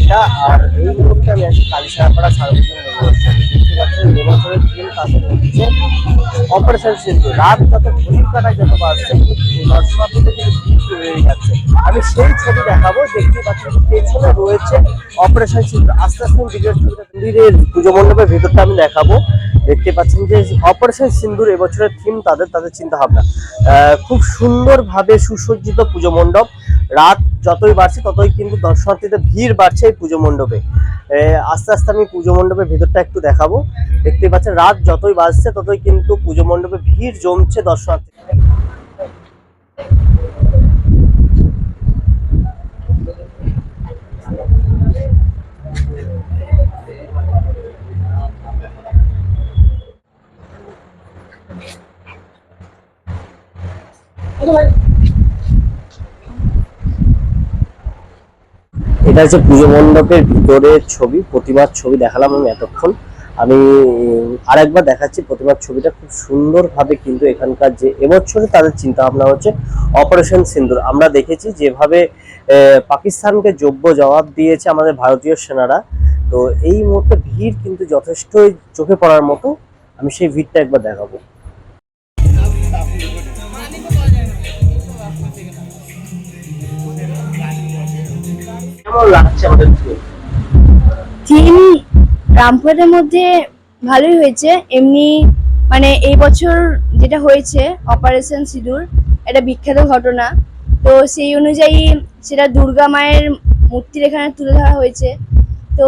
এটা আর এই মুহূর্তে আমি আছি তাদের হচ্ছে অপারেশন সিন্ধু রাত যত ঘড়ির কাটায় যত হয়ে যাচ্ছে। আমি সেই ছবি দেখাবো, দেখতে পাচ্ছেন পেছনে রয়েছে অপারেশন সিন্ধু আস্তে আস্তে ভিডিও ছবিটা মন্দিরের পুজো মণ্ডপের ভেতরটা আমি দেখাবো। দেখতে পাচ্ছেন যে অপারেশন সিন্ধুর এবছরের থিম তাদের তাদের চিন্তা ভাবনা খুব সুন্দরভাবে সুসজ্জিত পুজো মণ্ডপ। রাত যতই বাড়ছে, ততই কিন্তু দর্শনার্থীদের ভিড় বাড়ছে এই পুজো মণ্ডপে। আস্তে আস্তে আমি পুজো মণ্ডপের ভেতরটা একটু দেখাবো। দেখতে পাচ্ছেন, রাত যতই বাড়ছে ততই কিন্তু পুজো মণ্ডপে ভিড় জমছে দর্শনার্থী এটা হচ্ছে পুজো মণ্ডপের ভিতরের ছবি, প্রতিমার ছবি দেখালাম আমি এতক্ষণ। আমি আরেকবার দেখাচ্ছি প্রতিমার ছবিটা। খুব সুন্দরভাবে কিন্তু এখানকার যে এবছরে তাদের চিন্তা ভাবনা হচ্ছে অপারেশন সিন্দুর। আমরা দেখেছি যেভাবে পাকিস্তানকে যোগ্য জবাব দিয়েছে আমাদের ভারতীয় সেনারা। তো এই মুহূর্তে ভিড় কিন্তু যথেষ্টই চোখে পড়ার মতো। আমি সেই ভিড়টা একবার দেখাবো। লাগছে আমাদের থিম রামপুরহাটের মধ্যে ভালোই হয়েছে, এমনি মানে এই বছর যেটা হয়েছে অপারেশন সিঁদুর এটা বিখ্যাত ঘটনা। তো সেই অনুযায়ী সেটা দুর্গা মায়ের মূর্তির এখানে তুলে ধরা হয়েছে। তো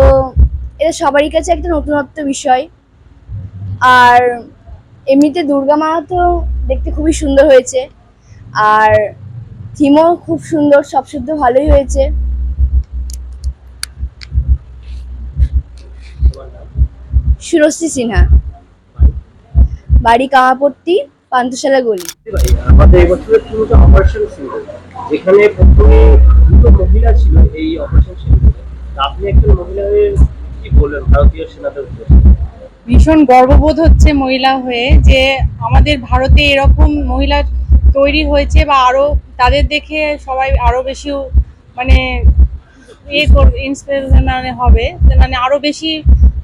এটা সবারই কাছে একটা নতুনত্ব বিষয়। আর এমনিতে দুর্গা মা তো দেখতে খুবই সুন্দর হয়েছে। আর থিমও খুব সুন্দর, সব শুদ্ধ ভালোই হয়েছে। সুরশ্রী সিনহা। বাড়ি কামাপট্টি পান্থশালা গলি। আমাদের এবছরের হচ্ছে অপারেশন যেখানে প্রথমে দুটো মহিলা ছিল এই অপারেশন আপনি একজন মহিলা হয়ে কি বলবেন ভারতীয় সেনাদের ভীষণ গর্ববোধ হচ্ছে মহিলা হয়ে যে আমাদের ভারতে এরকম মহিলা তৈরি হয়েছে বা আরও তাদের দেখে সবাই আরও বেশি মানে ইয়ে ইন্সপিরেশনাল হবে। মানে আরও বেশি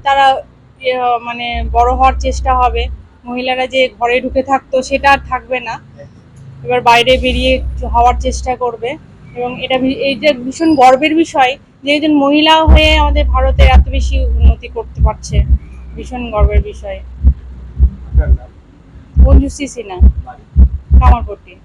তারা ইয়ে মানে বড় হওয়ার চেষ্টা হবে। মহিলারা যে ঘরে ঢুকে থাকতো সেটা আর থাকবে না। এবার বাইরে বেরিয়ে হওয়ার চেষ্টা করবে। এবং এটা ভী- এইটা ভীষণ গর্বের বিষয় যে একজন মহিলা হয়ে আমাদের ভারতে এত বেশি উন্নতি করতে পারছে। ভীষণ গর্বের বিষয়। মঞ্জুশ্রী সিনহা কামারপট্টি।